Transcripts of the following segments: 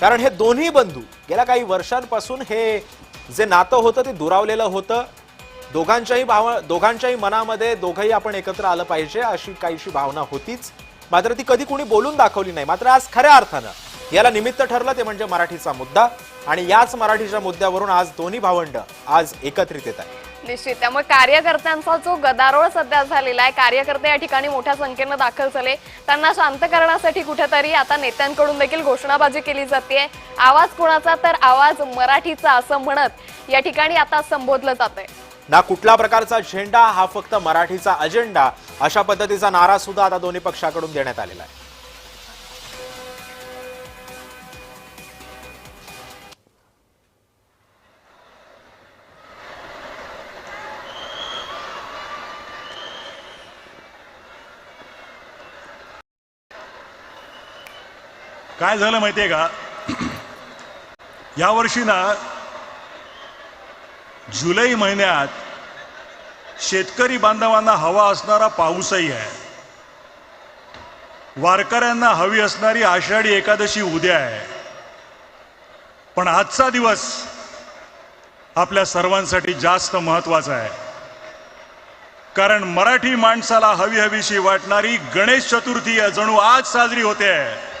कारण हे दोन्ही बंधू गेल्या काही वर्षांपासून हे जे नातं होतं ते दुरावलेलं होतं. दोघांच्याही भाव दोघांच्याही मनामध्ये दोघंही आपण एकत्र आलं पाहिजे अशी काहीशी भावना होतीच. मात्र ती कधी कुणी बोलून दाखवली नाही. मात्र आज खऱ्या अर्थानं याला निमित्त ठरलं ते म्हणजे मराठीचा मुद्दा. आणि याच मराठीच्या मुद्द्यावरून आज दोन्ही भावंड आज एकत्रित येत आहेत. निश्चित त्यामुळे कार्यकर्त्यांचा जो गदारोळ सध्या झालेला आहे कार्यकर्ते या ठिकाणी मोठ्या संख्येनं दाखल झाले. त्यांना शांत करण्यासाठी कुठेतरी आता नेत्यांकडून देखील घोषणाबाजी केली जाते. आवाज कोणाचा तर आवाज मराठीचा असं म्हणत या ठिकाणी आता संबोधलं जात आहे ना कुठल्या प्रकारचा झेंडा हा फक्त मराठीचा अजेंडा अशा पद्धतीचा नारा सुद्धा आता दोन्ही पक्षाकडून देण्यात आलेला आहे. काय झालं माहितीये का? यावर्षी ना जुलै महिन्यात शेतकरी बांधवांना हवा असणारा पाऊसही आहे. वारकऱ्यांना हवी असणारी आषाढी एकादशी उद्या आहे. पण आजचा दिवस आपल्या सर्वांसाठी जास्त महत्त्वाचा आहे. कारण मराठी माणसाला हवी हवीशी वाटणारी गणेश चतुर्थी जणू आज साजरी होते. आहे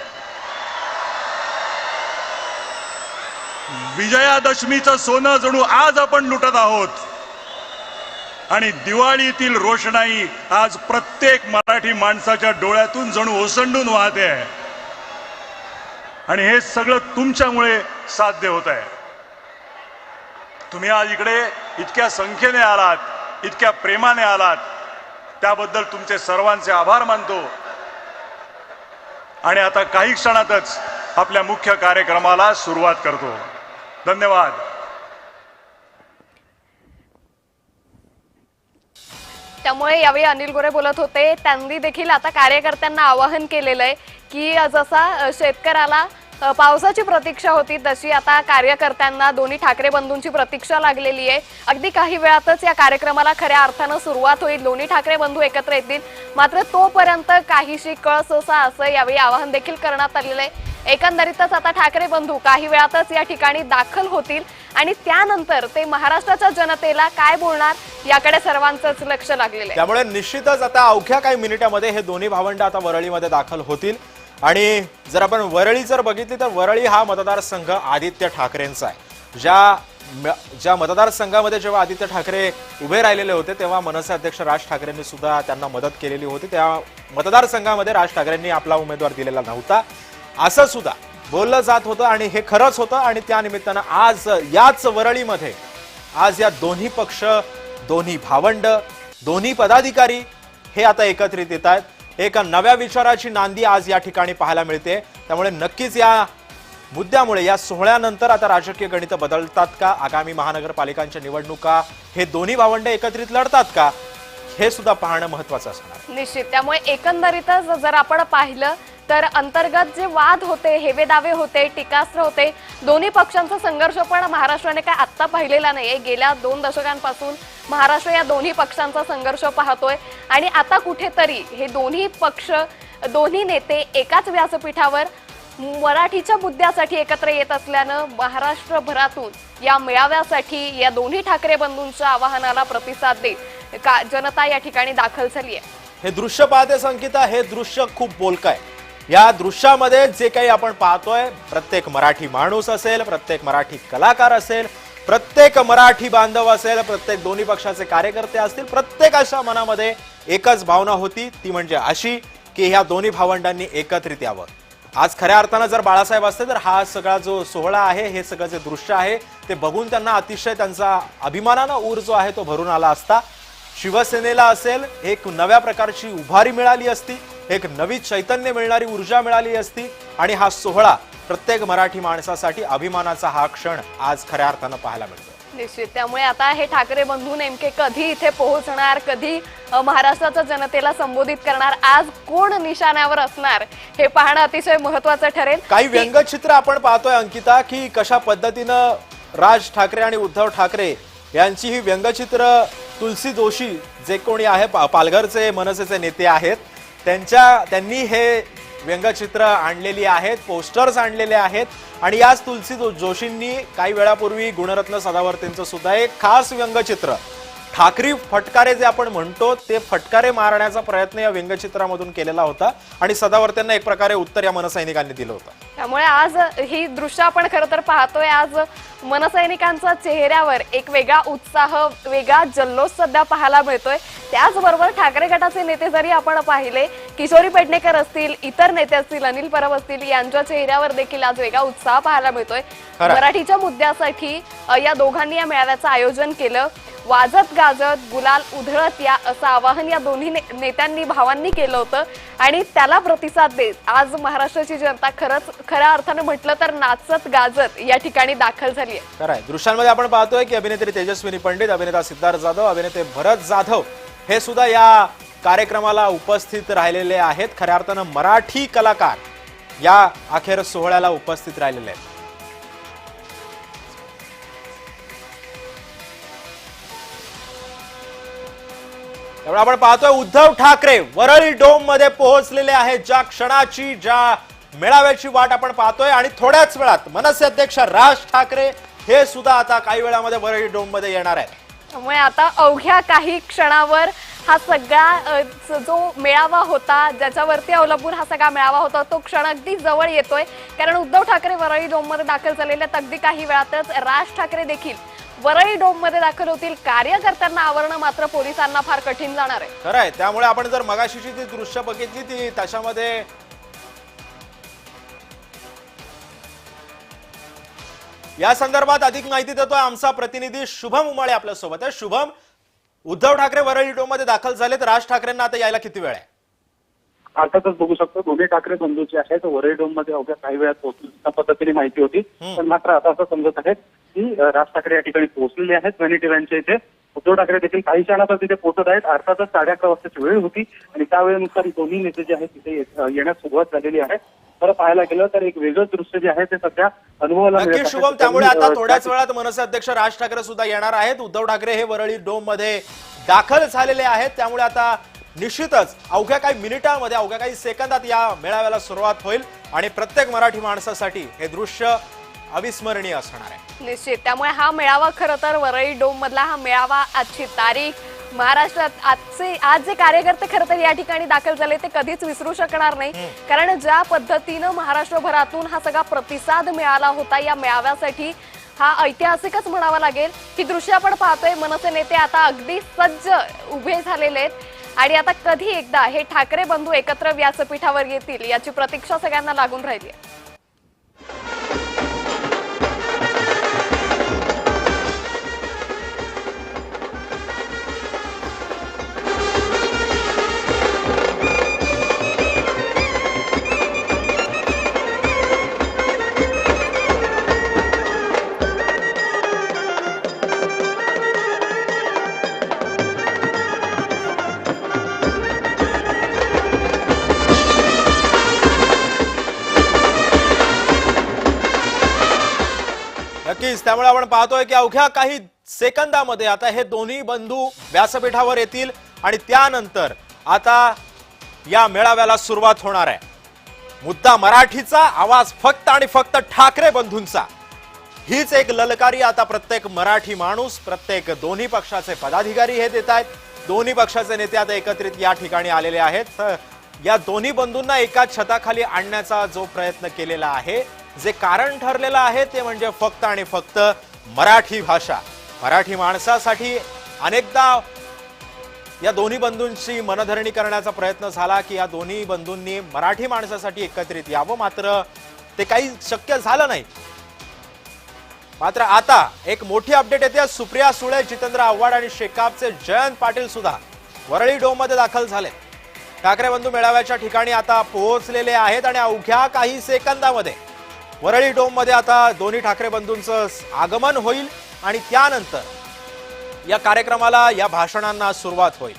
विजयादशमीचं सोनं जणू आज आपण लुटत आहोत. आणि दिवाळीतील रोषणाई आज प्रत्येक मराठी माणसाच्या डोळ्यातून जणू ओसंडून वाहते आहे. आणि हे सगळं तुमच्यामुळे साध्य होत आहे. तुम्ही आज इकडे इतक्या संख्येने आलात इतक्या प्रेमाने आलात. त्याबद्दल तुमचे सर्वांचे आभार मानतो. आणि आता काही क्षणातच आपल्या मुख्य कार्यक्रमाला सुरुवात करतो. धन्यवाद. त्यामुळे यावेळी अनिल गोरे बोलत होते. त्यांनी देखील आता कार्यकर्त्यांना आवाहन केलेलं आहे की जसा शेतकऱ्याला पावसाची प्रतीक्षा होती तशी आता कार्यकर्त्यांना दोन्ही ठाकरे बंधूंची प्रतीक्षा लागलेली आहे. अगदी काही वेळातच या कार्यक्रमाला खऱ्या अर्थानं सुरुवात होईल. दोन्ही ठाकरे बंधू एकत्र येतील. मात्र तोपर्यंत काहीशी कळ सोसा असं यावेळी आवाहन देखील करण्यात आलेलं आहे. एकंदरीतच आता ठाकरे बंधू काही वेळातच या ठिकाणी दाखल होतील आणि त्यानंतर ते महाराष्ट्राच्या जनतेला काय बोलणार याकडे सर्वांचंच लक्ष लागलेलं आहे. त्यामुळे निश्चितच आता अवघ्या काही मिनिटामध्ये हे दोन्ही भावंड आता वरळीमध्ये दाखल होतील. आणि जर आपण वरळी जर बघितली तर वरळी हा मतदारसंघ आदित्य ठाकरेंचा आहे. ज्या म- ज्या मतदारसंघामध्ये जेव्हा आदित्य ठाकरे उभे राहिलेले होते तेव्हा मनसे अध्यक्ष राज ठाकरेंनी सुद्धा त्यांना मदत केलेली होती. त्या मतदारसंघामध्ये राज ठाकरेंनी आपला उमेदवार दिलेला नव्हता. असं सुद्धा बोललं जात होतं आणि हे खरंच होतं आणि त्या निमित्तानं आज याच वरळीमध्ये आज या दोन्ही पक्ष दोन्ही भावंड दोन्ही पदाधिकारी हे आता एकत्रित येत आहेत. एका नव्या विचाराची नांदी आज या ठिकाणी पाहायला मिळते. त्यामुळे नक्कीच या मुद्द्यामुळे या सोहळ्यानंतर आता राजकीय गणित बदलतात का? आगामी महानगरपालिकांच्या निवडणुका हे दोन्ही भावंड एकत्रित लढतात का? हे सुद्धा पाहणं महत्वाचं असणार निश्चित. त्यामुळे एकंदरीतच जर आपण पाहिलं तर अंतर्गत जे वाद होते हेवे दावे होते टीकास्त्र होते दोन्ही पक्षांचा संघर्ष पण महाराष्ट्राने काय आत्ता पाहिलेला नाहीये. गेल्या दोन दशकांपासून महाराष्ट्र या दोन्ही पक्षांचा संघर्ष पाहतोय. आणि आता कुठेतरी हे दोन्ही पक्ष दोन्ही नेते एकाच व्यासपीठावर मराठीच्या मुद्द्यासाठी एकत्र येत असल्यानं महाराष्ट्रभरातून या मेळाव्यासाठी या दोन्ही ठाकरे बंधूंच्या आवाहनाला प्रतिसाद देत का जनता या ठिकाणी दाखल झाली आहे हे दृश्य पाहते संकिता हे दृश्य खूप बोलक आहे या दृश्यामध्ये जे काही आपण पाहतोय प्रत्येक मराठी माणूस असेल प्रत्येक मराठी कलाकार असेल प्रत्येक मराठी बांधव असेल प्रत्येक दोन्ही पक्षाचे कार्यकर्ते असतील प्रत्येकाच्या मनामध्ये एकच भावना होती ती म्हणजे अशी की ह्या दोन्ही भावंडांनी एकत्रित यावं. आज खऱ्या अर्थानं जर बाळासाहेब असते तर हा सगळा जो सोहळा आहे हे सगळं जे दृश्य आहे ते बघून त्यांना अतिशय त्यांचा अभिमानानं ऊर जो आहे तो भरून आला असता. शिवसेनेला असेल एक नव्या प्रकारची उभारी मिळाली असती. एक नवी चैतन्य मिळणारी ऊर्जा मिळाली असती आणि हा सोहळा प्रत्येक मराठी माणसासाठी अभिमानाचा हा क्षण आज खऱ्या अर्थानं पाहायला मिळतो. निश्चित. त्यामुळे आता हे ठाकरे बंधू नेमके कधी इथे पोहोचणार कधी महाराष्ट्राच्या जनतेला संबोधित करणार आज कोण निशाण्यावर असणार हे पाहणं अतिशय महत्वाचं ठरेल. काही व्यंगचित्र आपण पाहतोय अंकिता की कशा पद्धतीनं राज ठाकरे आणि उद्धव ठाकरे यांची ही व्यंगचित्र तुलसी जोशी जे कोणी आहे पालघरचे मनसेचे नेते आहेत त्यांच्या त्यांनी हे व्यंगचित्र आणलेली आहेत पोस्टर्स आणलेले आहेत. आणि याच तुलसी जोशींनी काही वेळापूर्वी गुणरत्न सदावर्तींचं सुद्धा एक खास व्यंगचित्र ठाकरी फटकारे जे आपण म्हणतो ते फटकारे मारण्याचा प्रयत्न या व्यंगचित्रामधून केलेला होता आणि सदावर्तेंना एक प्रकारे उत्तर या मनसैनिकांनी दिलं होतं. त्यामुळे आज ही दृश्य आपण खरं तर पाहतोय आज मनसैनिकांचा चेहऱ्यावर एक वेगळा उत्साह वेगळा जल्लोष सध्या पाहायला मिळतोय. त्याचबरोबर ठाकरे गटाचे नेते जरी आपण पाहिले किशोरी पेडणेकर असतील इतर नेते असतील अनिल परब असतील यांच्या चेहऱ्यावर देखील आज वेगळा उत्साह पाहायला मिळतोय. मराठीच्या मुद्द्यासाठी या दोघांनी या मेळाव्याचं आयोजन केलं. वाजत गाजत गुलाल उधळत या असं आवाहन या दोन्ही ने- नेत्यांनी भावांनी केलं होतं. आणि त्याला प्रतिसाद देत आज महाराष्ट्राची जनता खरंच खऱ्या अर्थानं म्हटलं तर नाचत गाजत या ठिकाणी दाखल झाली आहे खरं आहे. दृश्यांमध्ये आपण पाहतोय की अभिनेत्री तेजस्विनी पंडित अभिनेता सिद्धार्थ जाधव अभिनेते भरत जाधव हे सुद्धा या कार्यक्रमाला उपस्थित राहिलेले आहेत. खऱ्या अर्थानं मराठी कलाकार या अखेर सोहळ्याला उपस्थित राहिलेले आहेत. त्यामुळे आपण पाहतोय उद्धव ठाकरे वरळी डोममध्ये पोहोचलेले आहेत. ज्या क्षणाची ज्या मेळाव्याची वाट आपण पाहतोय आणि थोड्याच वेळात मनसे अध्यक्ष राज ठाकरे हे सुद्धा आता काही वेळामध्ये वरळी डोममध्ये येणार आहेत. त्यामुळे आता अवघ्या काही क्षणावर हा सगळा जो मेळावा होता ज्याच्यावरती अवलंबून हा सगळा मेळावा होता तो क्षण अगदी जवळ येतोय. कारण उद्धव ठाकरे वरळी डोममध्ये दाखल झालेले आहेत. अगदी काही वेळातच. राज ठाकरे देखील वरळी डोममध्ये दाखल होतील कार्यकर्त्यांना आवरणं मात्र पोलिसांना फार कठीण जाणार आहे. खरं आहे त्यामुळे आपण जर मगाशीची ती दृश्य बघितली ती त्याच्यामध्ये या संदर्भात अधिक माहिती देतोय आमचा प्रतिनिधी शुभम उमाळे आपल्यासोबत आहे. शुभम उद्धव ठाकरे वरळी डोममध्ये दाखल झालेत. राज ठाकरेंना आता यायला किती वेळ आहे? अर्थातच बघू शकतो दोन्ही ठाकरे बंधू जे आहेत वरळी मध्ये अवघ्या काही वेळात पोहोचतील पद्धतीने माहिती होती. पण मात्र आता असं समजत आहे की राज ठाकरे या ठिकाणी पोहोचलेले आहेत. वनी टिव्यांच्या इथे उद्धव ठाकरे देखील काही क्षणातच तिथे पोहोचत आहेत. अर्थातच साडे अकरा वाजताची वेळ होती आणि त्या वेळेनुसार दोन्ही नेते जे आहेत तिथे येण्यास सुरुवात झालेली आहे. खरं पाहायला गेलं तर एक वेगळंच दृश्य जे आहे ते सध्या अनुभवाला. शुभम त्यामुळे आता थोड्याच वेळात मनसे अध्यक्ष राज ठाकरे सुद्धा येणार आहेत. उद्धव ठाकरे हे वरळी डोममध्ये दाखल झालेले आहेत. त्यामुळे आता निश्चितच अवघ्या काही मिनिटांमध्ये अवघ्या काही सेकंदात या मेळाव्याला सुरुवात होईल आणि प्रत्येक मराठी माणसासाठी हे दृश्य अविस्मरणीय असणार आहे. निश्चित. त्यामुळे हा मेळावा खरं तर वरळी डोम मधला हा मेळावा आजची तारीख. महाराष्ट्रात आजचे आज जे कार्यकर्ते खरं तर या ठिकाणी दाखल झाले ते कधीच विसरू शकणार नाही. कारण ज्या पद्धतीनं महाराष्ट्रभरातून हा सगळा प्रतिसाद मिळाला होता या मेळाव्यासाठी हा ऐतिहासिकच म्हणावा लागेल. ही दृश्य आपण पाहतोय मनसे नेते आता अगदी सज्ज उभे झालेले आहेत. आणि आता कधी एकदा हे ठाकरे बंधू एकत्र व्यासपीठावर येतील याची प्रतीक्षा सगळ्यांना लागून राहिली आहे. त्यामुळे आपण पाहतोय की अवघ्या काही सेकंदामध्ये आता हे दोन्ही बंधू व्यासपीठावर येतील आणि त्यानंतर आता या मेळाव्याला सुरुवात होणार आहे. मुद्दा मराठीचा आवाज फक्त आणि फक्त ठाकरे बंधूंचा. हीच एक ललकारी आता प्रत्येक मराठी माणूस प्रत्येक दोन्ही पक्षाचे पदाधिकारी हे देत आहेत. दोन्ही पक्षाचे नेते आता एकत्रित या ठिकाणी आलेले आहेत. तर या दोन्ही बंधूंना एकाच छताखाली आणण्याचा जो प्रयत्न केलेला आहे जे कारण ठरलेलं आहे ते म्हणजे फक्त आणि फक्त मराठी भाषा. मराठी माणसासाठी अनेकदा या दोन्ही बंधूंची मनधरणी करण्याचा प्रयत्न झाला की या दोन्ही बंधूंनी मराठी माणसासाठी एकत्रित यावं. मात्र ते काही शक्य झालं नाही. मात्र आता एक मोठी अपडेट येते. सुप्रिया सुळे जितेंद्र आव्हाड आणि शेकापचे जयंत पाटील सुद्धा वरळी डोममध्ये दाखल झाले. ठाकरे बंधू मेळाव्याच्या ठिकाणी आता पोहोचलेले आहेत आणि अवघ्या काही सेकंदामध्ये वरळी डोममध्ये आता दोन्ही ठाकरे बंधूंचं आगमन होईल आणि त्यानंतर या कार्यक्रमाला या भाषणांना सुरुवात होईल.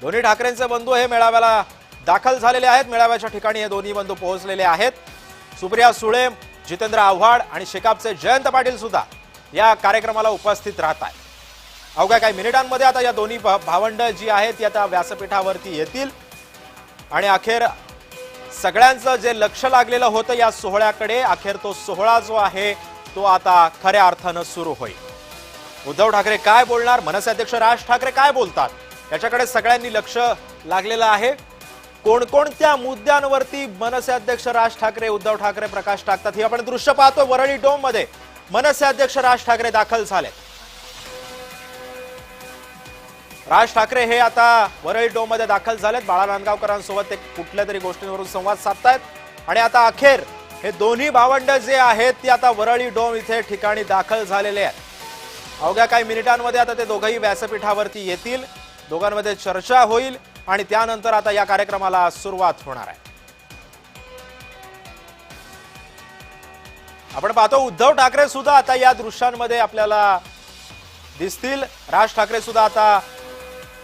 दोन्ही ठाकरेंचे बंधू हे मेळाव्याला दाखल झालेले आहेत. मेळाव्याच्या ठिकाणी हे दोन्ही बंधू पोहोचलेले आहेत. सुप्रिया सुळे जितेंद्र आव्हाड आणि शेकापचे जयंत पाटील सुद्धा या कार्यक्रमाला उपस्थित राहत आहेत. अवघ्या काही मिनिटांमध्ये आता या दोन्ही भा- भावंड जी आहेत ती आता व्यासपीठावरती येतील. आणि अखेर सगळ्यांचं जे लक्ष लागलेलं होतं या सोहळ्याकडे अखेर तो सोहळा जो आहे तो आता खऱ्या अर्थानं सुरू होईल. उद्धव ठाकरे काय बोलणार? मनसे अध्यक्ष राज ठाकरे काय बोलतात? याच्याकडे सगळ्यांनी लक्ष लागलेलं आहे. कोणकोणत्या मुद्द्यांवरती मनसे अध्यक्ष राज ठाकरे उद्धव ठाकरे प्रकाश टाकतात हे आपण दृश्य पाहतो वरळी डोममध्ये मनसे अध्यक्ष राज ठाकरे दाखल झाले राज ठाकरे हे आता वरळी डोमध्ये दाखल झालेत. बाळा नांदगावकरांसोबत ते कुठल्या तरी गोष्टींवरून संवाद साधतायत. आणि आता अखेर हे दोन्ही भावंड जे आहेत ती आता वरळी डोम इथे ठिकाणी दाखल झालेले आहेत. अवघ्या काही मिनिटांमध्ये आता ते दोघंही व्यासपीठावरती येतील. दोघांमध्ये चर्चा होईल आणि त्यानंतर आता या कार्यक्रमाला सुरुवात होणार आहे. आपण पाहतो उद्धव ठाकरे सुद्धा आता या दृश्यांमध्ये आपल्याला दिसतील. राज ठाकरे सुद्धा आता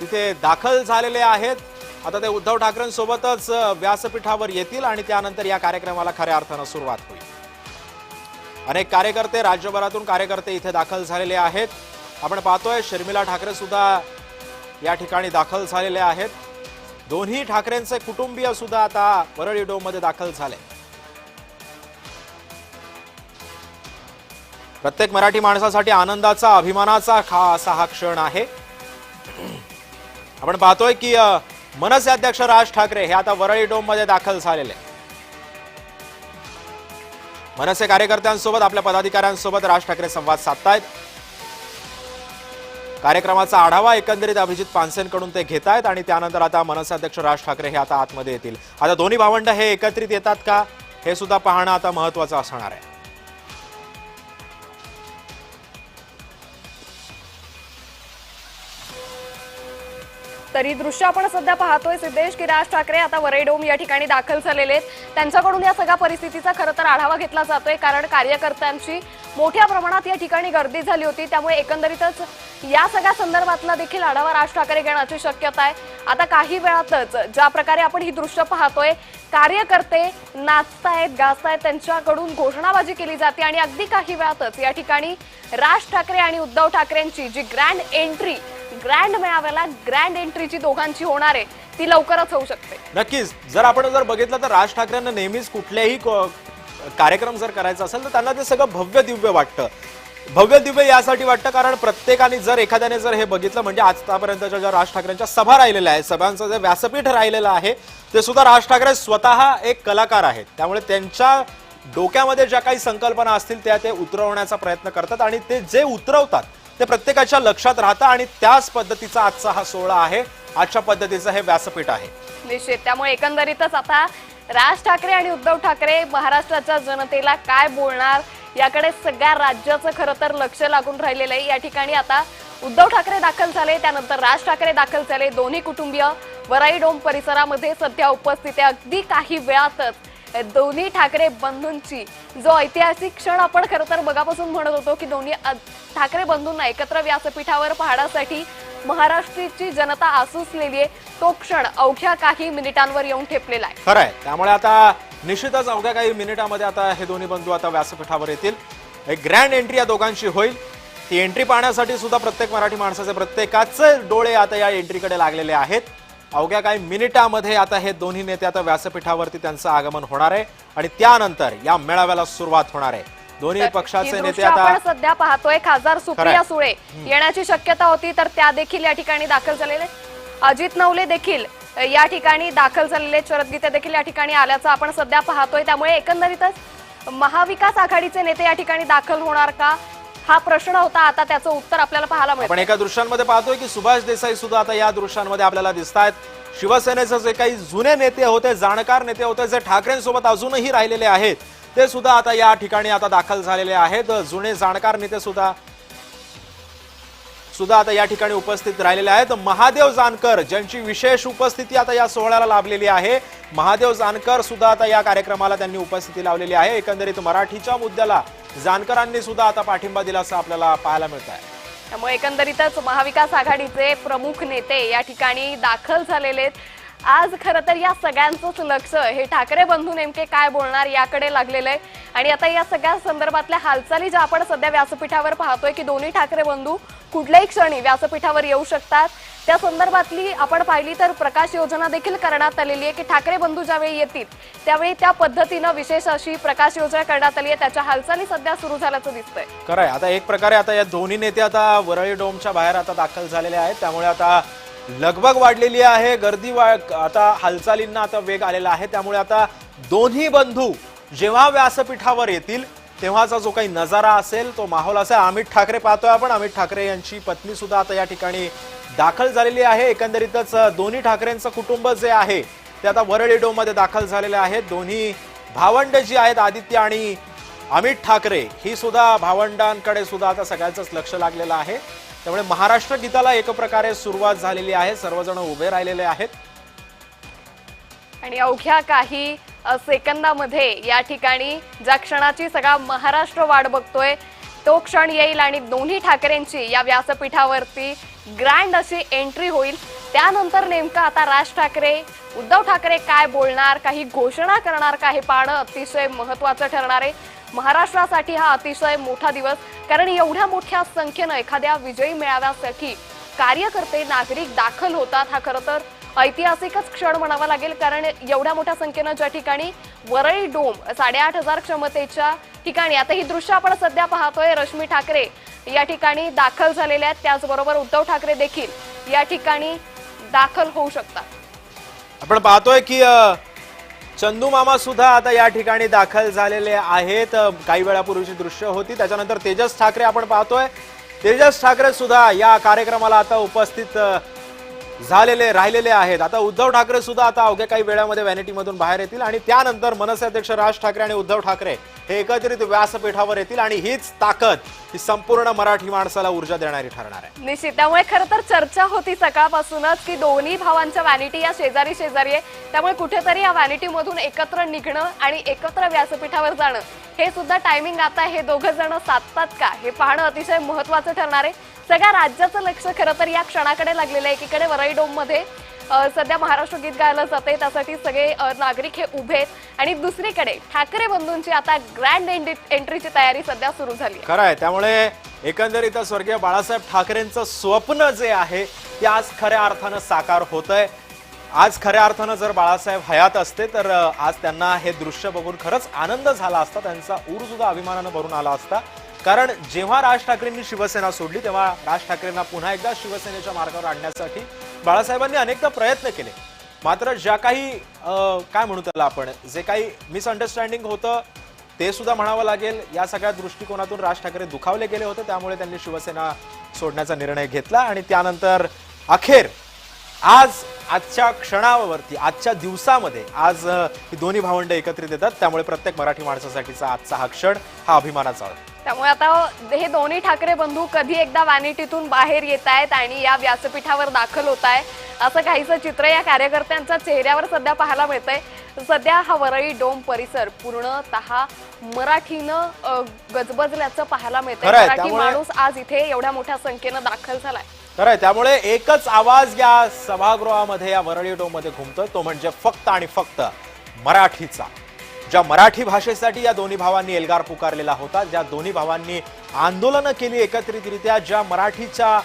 तिथे दाखल झालेले आहेत. आता ते उद्धव ठाकरेंसोबतच व्यासपीठावर येतील आणि त्यानंतर या कार्यक्रमाला खऱ्या अर्थानं सुरुवात होईल. अनेक कार्यकर्ते राज्यभरातून कार्यकर्ते इथे दाखल झालेले आहेत. आपण पाहतोय शर्मिला ठाकरे सुद्धा या ठिकाणी दाखल झालेले आहेत. दोन्ही ठाकरेंचे कुटुंबीय सुद्धा आता वरळी डोममध्ये दाखल झाले. प्रत्येक मराठी माणसासाठी आनंदाचा अभिमानाचा खा असा हा क्षण आहे. आपण पाहतोय की मनसे अध्यक्ष राज ठाकरे हे आता वरळी डोममध्ये दाखल झालेले. मनसे कार्यकर्त्यांसोबत आपल्या पदाधिकाऱ्यांसोबत राज ठाकरे संवाद साधतायत. कार्यक्रमाचा आढावा एकंदरीत अभिजित पानसेंकडून ते घेत आहेत आणि त्यानंतर आता मनसे अध्यक्ष राज ठाकरे हे आता आतमध्ये येतील. आता दोन्ही भावंड हे एकत्रित येतात का? हे सुद्धा पाहणं आता महत्वाचं असणार आहे. तरी दृश्य आपण सध्या पाहतोय. सिद्धेश की राज ठाकरे आता वरईडोम या ठिकाणी दाखल झालेले आहेत. त्यांच्याकडून या सगळ्या परिस्थितीचा खरं तर आढावा घेतला जातोय. कारण कार्यकर्त्यांची मोठ्या प्रमाणात या ठिकाणी गर्दी झाली होती. त्यामुळे एकंदरीतच या सगळ्या संदर्भातला देखील आढावा राज ठाकरे घेण्याची शक्यता आहे. आता काही वेळातच ज्या प्रकारे आपण ही दृश्य पाहतोय कार्यकर्ते नाचतायत गाजतायत त्यांच्याकडून घोषणाबाजी केली जाते. आणि अगदी काही वेळातच या ठिकाणी राज ठाकरे आणि उद्धव ठाकरेंची जी ग्रँड एंट्री ग्रँड मेळाव्याला ग्रँड एंट्रीची दोघांची होणार आहे. ती लवकरच होऊ शकते. नक्कीच. जर आपण जर बघितलं तर राज ठाकरेंना नेहमीच कुठल्याही कार्यक्रम जर करायचा असेल तर त्यांना ते सगळं भव्य दिव्य वाटतं. भव्य दिव्य यासाठी वाटतं कारण प्रत्येकाने जर एखाद्याने जर हे बघितलं म्हणजे आतापर्यंतच्या ज्या राज ठाकरेंच्या सभा राहिलेल्या आहेत सभांचं जे व्यासपीठ राहिलेलं आहे ते सुद्धा राज ठाकरे स्वतः एक कलाकार आहेत. त्यामुळे त्यांच्या डोक्यामध्ये ज्या काही संकल्पना असतील त्या ते उतरवण्याचा प्रयत्न करतात आणि ते जे उतरवतात ते प्रत्येकाच्या लक्षात राहतं आणि त्याच पद्धतीचा आजचा हा सोहळा आहे. आजच्या पद्धतीचं हे व्यासपीठ आहे. निश्चित. त्यामुळे एकंदरीतच आता राज ठाकरे आणि उद्धव ठाकरे महाराष्ट्राच्या जनतेला काय बोलणार याकडे सगळ्या राज्याचं खरं तर लक्ष लागून राहिलेलं आहे. या ठिकाणी आता उद्धव ठाकरे दाखल झाले त्यानंतर राज ठाकरे दाखल झाले दोन्ही कुटुंबीय वराई डोम परिसरामध्ये सध्या उपस्थित आहे. अगदी काही वेळातच दोन्ही ठाकरे बंधूंची. जो ऐतिहासिक क्षण आपण खरं तर बघापासून म्हणत होतो की दोन्ही ठाकरे बंधूंना एकत्र व्यासपीठावर पाहण्यासाठी महाराष्ट्राची जनता आसुसलेली आहे. तो क्षण अवघ्या काही मिनिटांवर येऊन ठेपलेला आहे. खरं आहे त्यामुळे आता निश्चितच अवघ्या काही मिनिटामध्ये आता हे दोन्ही बंधू आता व्यासपीठावर येतील. एक ग्रँड एंट्री या दोघांची होईल. ती एंट्री पाहण्यासाठी सुद्धा प्रत्येक मराठी माणसाचे प्रत्येकाचे डोळे आता या एंट्रीकडे लागलेले आहेत. अवघ्या काही मिनिटामध्ये आता हे दोन्ही नेते आता व्यासपीठावरती त्यांचं आगमन होणार आहे आणि त्यानंतर या मेळाव्याला सुरुवात होणार आहे. दोन्ही पक्षाचे नेते आता सध्या पाहतोय. खासदार सुप्रिया. सुळे येण्याची शक्यता होती तर त्या देखील या ठिकाणी दाखल झालेले. अजित नवले देखील या ठिकाणी दाखल झालेले. शरद गीते देखील या ठिकाणी आल्याचं आपण सध्या पाहतोय. त्यामुळे एकंदरीतच महाविकास आघाडीचे नेते या ठिकाणी दाखल होणार का? हा प्रश्न होता आता त्याचं उत्तर आपल्याला पाहायला मिळतं. आपण एका दृश्यांमध्ये पाहतोय की सुभाष देसाई सुद्धा आता या दृश्यांमध्ये आपल्याला दिसत आहेत शिवसेनेचे जे काही जुने नेते होते जाणकार नेते होते जे ठाकरेंसोबत अजूनही राहिलेले आहेत ते सुद्धा आता या ठिकाणी आता दाखल झालेले आहेत. जुने जाणकार नेते सुद्धा सुद्धा आता या ठिकाणी उपस्थित राहिलेले आहेत. महादेव जानकर ज्यांची विशेष उपस्थिती आता या सोहळ्याला लाभलेली आहे. महादेव जानकर सुद्धा आता या कार्यक्रमाला त्यांनी उपस्थिती लावलेली आहे. एकंदरीत मराठीच्या मुद्द्याला जानकरांनी सुद्धा आता पाठिंबा दिला असं आपल्याला पाहायला मिळत आहे. त्यामुळे एकंदरीतच महाविकास आघाडीचे प्रमुख नेते या ठिकाणी दाखल झालेले आहेत. आज खरं तर या सगळ्यांचंच लक्ष हे ठाकरे बंधू नेमके काय बोलणार याकडे लागलेलं आहे. आणि आता या सगळ्या संदर्भातल्या हालचाली ज्या आपण सध्या व्यासपीठावर पाहतोय की दोन्ही ठाकरे बंधू कुठल्याही क्षणी व्यासपीठावर येऊ शकतात. त्या संदर्भातली आपण पाहिली तर प्रकाश योजना देखील करण्यात आलेली आहे की ठाकरे बंधू ज्यावेळी येतील त्यावेळी त्या पद्धतीनं विशेष अशी प्रकाश योजना करण्यात आली आहे. त्याच्या हालचाली सध्या सुरू झाल्याचं दिसतंय. खरंय आता एक प्रकारे आता या दोन्ही नेते आता वरळी डोमच्या बाहेर आता दाखल झालेले आहेत. त्यामुळे आता लगबग वाढलेली आहे. गर्दी वा आता हालचालींना आता वेग आलेला आहे. त्यामुळे आता दोन्ही बंधू जेव्हा व्यासपीठावर येतील तेव्हाचा जो काही नजारा असेल तो माहोल असेल. अमित ठाकरे पाहतोय आपण. अमित ठाकरे यांची पत्नी सुद्धा आता या ठिकाणी दाखल झालेली आहे. एकंदरीतच दोन्ही ठाकरेंचं कुटुंब जे आहे ते आता वरळी डोममध्ये दाखल झालेले आहेत. दोन्ही भावंड जी आहेत आदित्य आणि अमित ठाकरे ही सुद्धा भावंडांकडे सुद्धा आता सगळ्यांचंच लक्ष लागलेलं आहे. त्यामुळे महाराष्ट्र गीताला एक प्रकारे सुरुवात झालेली आहे. सर्वजण उभे राहिलेले आहेत. आणि अवघ्या काही सेकंदामध्ये या ठिकाणी ज्या क्षणाची सगळा महाराष्ट्र वाट बघतोय तो क्षण येईल आणि दोन्ही ठाकरेंची या व्यासपीठावरती ग्रँड अशी एंट्री होईल. त्यानंतर नेमकं आता राज ठाकरे उद्धव ठाकरे काय बोलणार काही घोषणा करणार का हे पाहणं अतिशय महत्वाचं ठरणार आहे. महाराष्ट्रासाठी हा अतिशय मोठा दिवस कारण एवढ्या मोठ्या संख्येनं एखाद्या विजयी मेळाव्यासाठी कार्यकर्ते नागरिक दाखल होतात हा खरं तर ऐतिहासिकच क्षण म्हणावा लागेल कारण एवढ्या मोठ्या संख्येनं ज्या ठिकाणी वरळी डोम साडेआठ हजार क्षमतेच्या ठिकाणी आता ही दृश्य आपण सध्या पाहतोय रश्मी ठाकरे या ठिकाणी दाखल झालेल्या आहेत. त्याचबरोबर उद्धव ठाकरे देखील या ठिकाणी दाखल होऊ शकतात. आपण पाहतोय की चंदू मामा सुद्धा आता या ठिकाणी दाखल झालेले आहेत. काही वेळापूर्वीची दृश्य होती. त्याच्यानंतर तेजस ठाकरे आपण पाहतोय. तेजस ठाकरे सुद्धा या कार्यक्रमाला आता उपस्थित झालेले राहिलेले आहेत. आता उद्धव ठाकरे सुद्धा आता अवघ्या काही वेळामध्ये व्हॅनिटीमधून बाहेर येतील आणि त्यानंतर मनसे अध्यक्ष राज ठाकरे आणि उद्धव ठाकरे हे एकत्रित व्यासपीठावर येतील आणि हीच ताकद ही संपूर्ण मराठी माणसाला ऊर्जा देणारी ठरणार आहे. निश्चित. त्यामुळे खरं तर चर्चा होती सकाळपासूनच की दोन्ही भावांच्या व्हॅनिटी या शेजारी शेजारी आहे. त्यामुळे कुठेतरी या व्हॅनिटीमधून एकत्र निघणं आणि एकत्र व्यासपीठावर जाणं हे सुद्धा टायमिंग आता हे दोघं जण साधतात का? हे पाहणं अतिशय महत्वाचं ठरणार आहे. सगळ्या राज्याचं लक्ष खरं तर या क्षणाकडे लागलेलं आहे. एकीकडे वरई डोममध्ये सध्या महाराष्ट्र गीत गायलं जाते त्यासाठी सगळे नागरिक हे उभे आहेत. आणि दुसरीकडे ठाकरे बंधूंची आता ग्रँड एंट्रीची तयारी सध्या सुरू झाली खरं आहे त्यामुळे एकंदरीत स्वर्गीय बाळासाहेब ठाकरेंचं स्वप्न जे आहे ते आज खऱ्या अर्थानं साकार होत आहे आज खऱ्या अर्थानं जर बाळासाहेब हयात असते तर आज त्यांना हे दृश्य बघून खरंच आनंद झाला असता. त्यांचा ऊर सुद्धा अभिमानानं भरून आला असता. कारण जेव्हा राज ठाकरेंनी शिवसेना सोडली तेव्हा राज ठाकरेंना पुन्हा एकदा शिवसेनेच्या मार्गावर आणण्यासाठी बाळासाहेबांनी अनेकदा प्रयत्न केले. मात्र ज्या काही काय म्हणू त्याला आपण जे काही मिसअंडरस्टँडिंग होतं ते सुद्धा म्हणावं लागेल. या सगळ्या दृष्टिकोनातून राज ठाकरे दुखावले गेले होते त्यामुळे त्यांनी शिवसेना सोडण्याचा निर्णय घेतला आणि त्यानंतर अखेर आज आजच्या क्षणावरती आजच्या दिवसामध्ये आज ही दोन्ही भावंड एकत्रित येतात. त्यामुळे प्रत्येक मराठी माणसासाठीचा आजचा हा क्षण हा अभिमानाचा आहे. त्यामुळे आता हे दोन्ही ठाकरे बंधू कधी एकदा वॅनिटीतून बाहेर येत आहेत आणि या व्यासपीठावर दाखल होत आहे असं काहीसं चित्र या कार्यकर्त्यांच्या चेहऱ्यावर सध्या पाहायला मिळतंय. सध्या हा वरळी डोम परिसर पूर्णतः मराठीनं गजबजल्याचं पाहायला मिळतंय. खरंय, मराठी त्यामुळे- माणूस आज इथे एवढ्या मोठ्या संख्येनं दाखल झालाय. खरं आहे त्यामुळे एकच आवाज या सभागृहामध्ये या वरळी डोमध्ये घुमतोय. तो म्हणजे फक्त आणि फक्त मराठीचा. ज्या मराठी भाषेसाठी या दोन्ही भावांनी एल्गार पुकारलेला होता ज्या दोन्ही भावांनी आंदोलनं केली एकत्रितरित्या ज्या मराठीच्या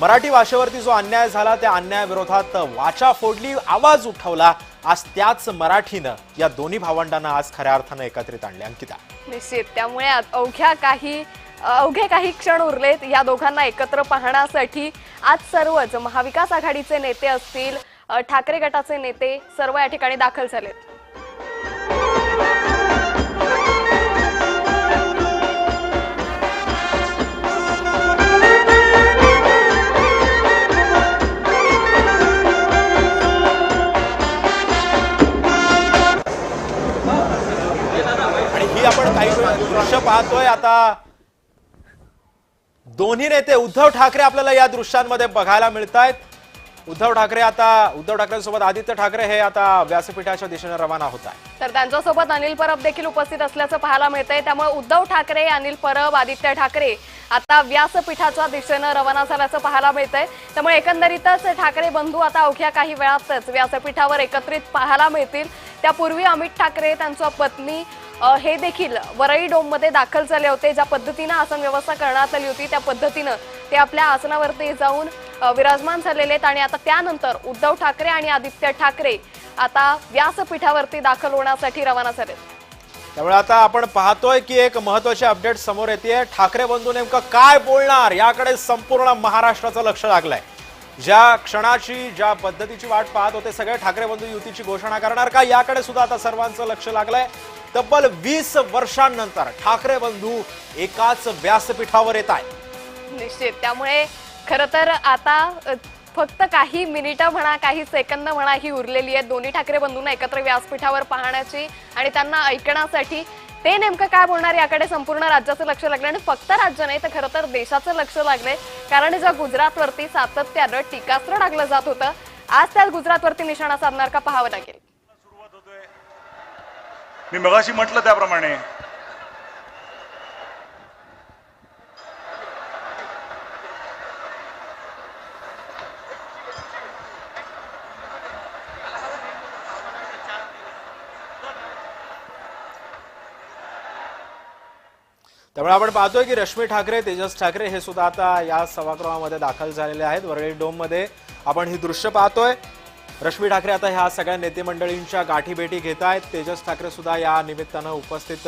मराठी भाषेवरती जो अन्याय झाला त्या अन्यायाविरोधात वाचा फोडली आवाज उठवला आज त्याच मराठीनं या दोन्ही भावंडांना आज खऱ्या अर्थानं एकत्रित आणले. अंकिता. निश्चित. त्यामुळे आज अवघ्या काही अवघे काही क्षण उरलेत या दोघांना एकत्र पाहण्यासाठी. आज सर्वच महाविकास आघाडीचे नेते असतील ठाकरे गटाचे नेते सर्व या ठिकाणी दाखल झालेत. पाहतोय आता. दोन्ही नेते उद्धव ठाकरे आपल्याला या दृश्यांमध्ये बघायला मिळत आहेत उद्धव ठाकरे आता उद्धव ठाकरेंसोबत आदित्य ठाकरे हे आता व्यासपीठाच्या दिशेने रवाना होत आहे तर त्यांच्यासोबत अनिल परब देखील उपस्थित असल्याचं पाहायला मिळतंय. त्यामुळे उद्धव ठाकरे अनिल परब आदित्य ठाकरे आता व्यासपीठाच्या दिशेनं रवाना झाल्याचं पाहायला मिळतंय. त्यामुळे एकंदरीतच ठाकरे बंधू आता अवघ्या काही वेळातच व्यासपीठावर एकत्रित पाहायला मिळतील. त्यापूर्वी अमित ठाकरे त्यांच्या पत्नी हे देखील वरळी डोममध्ये दाखल झाले होते. ज्या पद्धतीनं आसन व्यवस्था करण्यात आली होती त्या पद्धतीनं ते आपल्या आसनावरती जाऊन विराजमान झालेले आहेत. आणि आता त्यानंतर उद्धव ठाकरे आणि आदित्य ठाकरे आता व्यासपीठावरती दाखल होण्यासाठी रवाना झालेत. त्यामुळे आता आपण पाहतोय की एक महत्वाची अपडेट समोर येते ठाकरे बंधू नेमकं काय बोलणार याकडे संपूर्ण महाराष्ट्राचं लक्ष लागलंय. ज्या क्षणाची ज्या पद्धतीची वाट पाहत होते सगळे ठाकरे बंधू युतीची घोषणा करणार का? याकडे सुद्धा आता सर्वांचं लक्ष लागलंय. तब्बल वीस वर्षांनंतर ठाकरे बंधू एकाच व्यासपीठावर येत आहे निश्चित. त्यामुळे खर तर आता फक्त काही मिनिटं म्हणा काही सेकंद म्हणा ही उरलेली आहेत. दोन्ही ठाकरे बंधूंना एकत्र व्यासपीठावर पाहण्याची आणि त्यांना ऐकण्यासाठी. ते नेमकं काय बोलणार याकडे संपूर्ण राज्याचं लक्ष लागलं आणि फक्त राज्य नाही तर खरं तर देशाचं लक्ष लागलंय. कारण ज्या गुजरातवरती सातत्यानं टीकास्त्र टाकलं जात होतं आज त्यात गुजरातवरती निशाणा साधणार का पाहावं लागेल. मी मगाशी म्हटलं त्याप्रमाणे. त्यामुळे आपण पाहतोय की रश्मी ठाकरे तेजस ठाकरे हे सुद्धा आता या सभागृहामध्ये दाखल झालेले आहेत. वरळी डोममध्ये आपण ही दृश्य पाहतोय. रश्मी ठाकरे आता ह्या सगळ्या नेते मंडळींच्या गाठीभेटी घेत आहेत. तेजस ठाकरे सुद्धा या निमित्तानं उपस्थित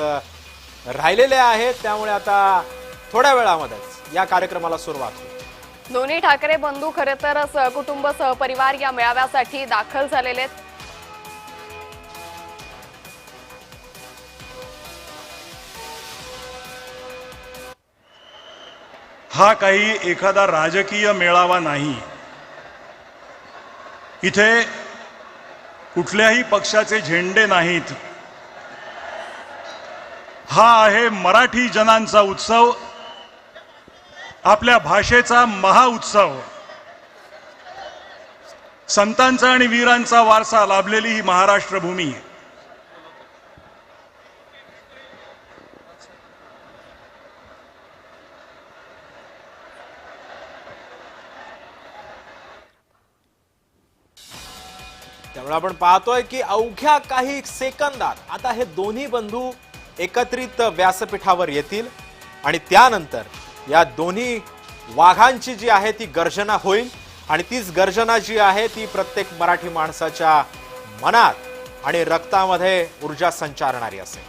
राहिलेले आहेत. त्यामुळे आता थोड्या वेळामध्येच या कार्यक्रमाला सुरुवात होईल. दोन्ही ठाकरे बंधू खरे तर सहकुटुंब सहपरिवार या मेळाव्यासाठी दाखल झालेले आहेत. हा काही एखादा राजकीय मेळावा नाही. इथे कुठल्याही पक्षाचे झेंडे नाहीत. हा आहे मराठी जनांचा उत्सव. आपल्या भाषेचा महाउत्सव संतांचा आणि वीरांचा वारसा लाभलेली ही महाराष्ट्र भूमी आहे त्यामुळे आपण पाहतोय की अवघ्या काही सेकंदात आता हे दोन्ही बंधू एकत्रित व्यासपीठावर येतील आणि त्यानंतर या दोन्ही वाघांची जी आहे ती गर्जना होईल आणि तीच गर्जना जी आहे ती प्रत्येक मराठी माणसाच्या मनात आणि रक्तामध्ये ऊर्जा संचारणारी असेल.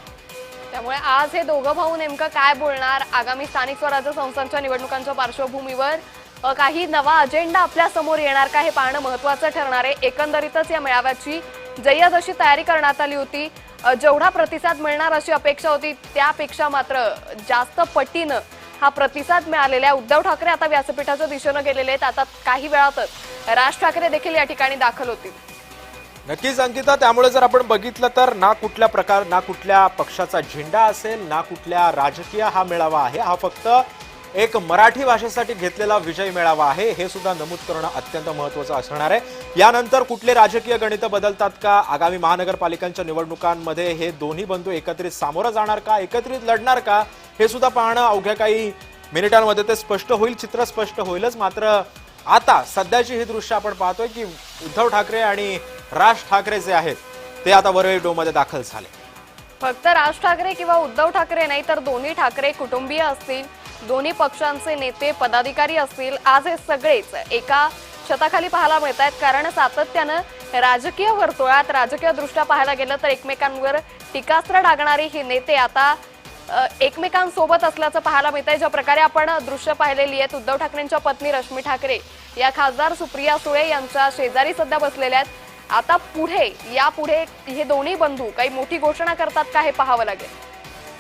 त्यामुळे आज हे दोघं भाऊ नेमकं काय बोलणार? आगामी स्थानिक स्वराज्य संस्थांच्या निवडणुकांच्या पार्श्वभूमीवर काही नवा अजेंडा आपल्यासमोर येणार का हे पाहणं महत्वाचं ठरणार आहे. एकंदरीतच या मेळाव्याची जय्याद अशी तयारी करण्यात आली होती. जेवढा प्रतिसाद मिळणार अशी अपेक्षा होती त्यापेक्षा मात्र जास्त पटीनं हा प्रतिसाद मिळालेला आहे. उद्धव ठाकरे आता व्यासपीठाच्या दिशेनं गेलेले आहेत. आता काही वेळातच राज ठाकरे देखील या ठिकाणी दाखल होतील. नक्कीच अंकिता त्यामुळे जर आपण बघितलं तर ना कुठल्या प्रकार ना कुठल्या पक्षाचा झेंडा असेल ना कुठल्या राजकीय हा मेळावा आहे. हा फक्त एक मराठी भाषेसाठी घेतलेला विजय मेळावा आहे. हे सुद्धा नमूद करणं अत्यंत महत्वाचं असणार आहे. यानंतर कुठले राजकीय गणितं बदलतात का? आगामी महानगरपालिकांच्या निवडणुकांमध्ये हे दोन्ही बंधू एकत्रित सामोरं जाणार का? एकत्रित लढणार का? हे सुद्धा पाहणं अवघ्या काही मिनिटांमध्ये ते स्पष्ट होईल. चित्र स्पष्ट होईलच. मात्र आता सध्याची ही दृश्य आपण पाहतोय की उद्धव ठाकरे आणि राज ठाकरे जे आहेत ते आता वरळी डोमध्ये दाखल झाले. फक्त राज ठाकरे किंवा उद्धव ठाकरे नाही तर दोन्ही ठाकरे कुटुंबीय असतील. दोन्ही पक्षांचे नेते पदाधिकारी असतील आज हे सगळेच एका छताखाली पाहायला मिळत आहेत कारण सातत्यानं राजकीय वर्तुळात राजकीय दृष्ट्या पाहायला गेलं तर एकमेकांवर टीकास्त्र डागणारी हे नेते आता एकमेकांसोबत असल्याचं पाहायला मिळत आहे ज्या प्रकारे आपण दृश्य पाहिलेली आहेत उद्धव ठाकरेंच्या पत्नी रश्मी ठाकरे या खासदार सुप्रिया सुळे यांच्या शेजारी सध्या बसलेल्या आहेत. आता पुढे यापुढे हे दोन्ही बंधू काही मोठी घोषणा करतात का हे पाहावं लागेल?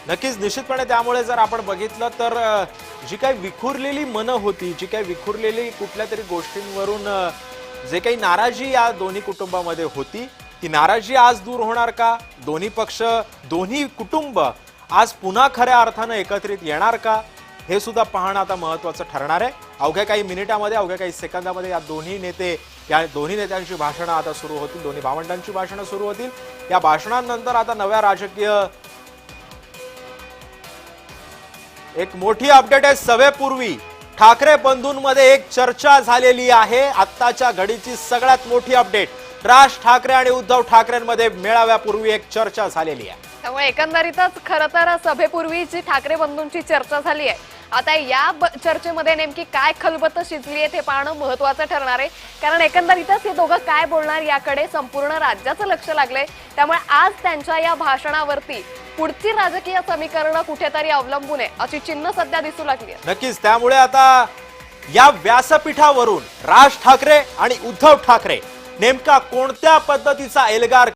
नक्कीच निश्चितपणे त्यामुळे जर आपण बघितलं तर जी काही विखुरलेली मनं होती जी काही विखुरलेली कुठल्या तरी गोष्टींवरून जे काही नाराजी या दोन्ही कुटुंबामध्ये होती ती नाराजी आज दूर होणार का? दोन्ही पक्ष दोन्ही कुटुंब आज पुन्हा खऱ्या अर्थानं एकत्रित येणार का? हे सुद्धा पाहणं आता महत्वाचं ठरणार आहे. अवघ्या काही मिनिटामध्ये अवघ्या काही सेकंदामध्ये या दोन्ही नेते या दोन्ही नेत्यांची भाषणं आता सुरू होतील दोन्ही भावंडांची भाषणं सुरू होतील. या भाषणांनंतर आता नव्या राजकीय एक मोठी अपडेट आहे सभेपूर्वी. ठाकरे बंधूंमध्ये एक चर्चा झालेली आहे. आत्ताच्या घडीची सगळ्यात मोठी अपडेट राज ठाकरे आणि उद्धव ठाकरेंमध्ये मेळाव्यापूर्वी एक चर्चा झालेली आहे. त्यामुळे एकंदरीतच खरं तर सभेपूर्वी जी ठाकरे बंधूंची चर्चा झाली आहे आता या चर्चेमध्ये नेमकी काय खलबत शिजली आहे ते पाहणं महत्वाचं ठरणार आहे कारण एकंदरीतच हे दोघं काय बोलणार याकडे संपूर्ण राज्याचं लक्ष लागलंय त्यामुळे आज त्यांच्या या भाषणावरती पुढची राजकीय समीकरणं कुठेतरी अवलंबून आहे अशी चिन्ह सध्या दिसू लागली आहेत. नक्कीच त्यामुळे आता या व्यासपीठावरून राज ठाकरे आणि उद्धव ठाकरे नेमका कोणत्या पद्धतीचा एल्गार